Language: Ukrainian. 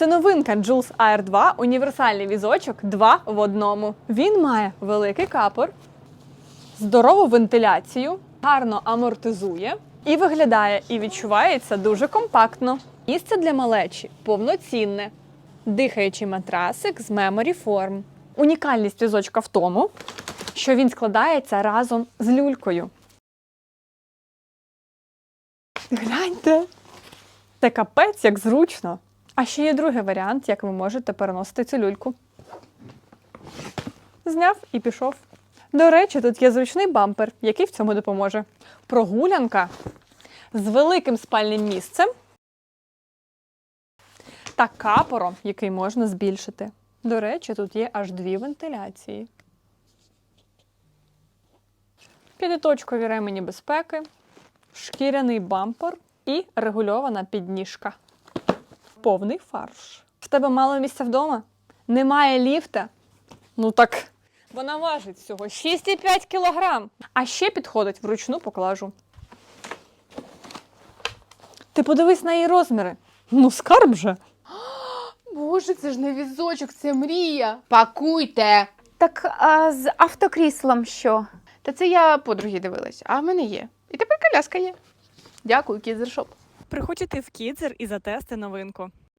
Це новинка Jules Air 2 універсальний візочок 2 в одному. Він має великий капор, здорову вентиляцію, гарно амортизує і виглядає і відчувається дуже компактно. Місце для малечі повноцінне, дихаючий матрасик з Memory Form. Унікальність візочка в тому, що він складається разом з люлькою. Гляньте! Це капець, як зручно. А ще є другий варіант, як ви можете переносити цю люльку. Зняв і пішов. До речі, тут є зручний бампер, який в цьому допоможе. Прогулянка з великим спальним місцем та капором, який можна збільшити. До речі, тут є аж дві вентиляції. П'ятиточкові ремені безпеки, шкіряний бампер і регульована підніжка. Повний фарш. В тебе мало місця вдома? Немає ліфта? Ну так вона важить всього 6,5 кілограм. А ще підходить вручну поклажу. Ти подивись на її розміри. Ну, скарб же. Боже, це ж не візочок, це мрія. Пакуйте. Так а з автокріслом що? Та це я подруги дивилась, а в мене є. І тепер коляска є. Дякую, кізершоп. Приходьте в Кідзер і затести новинку.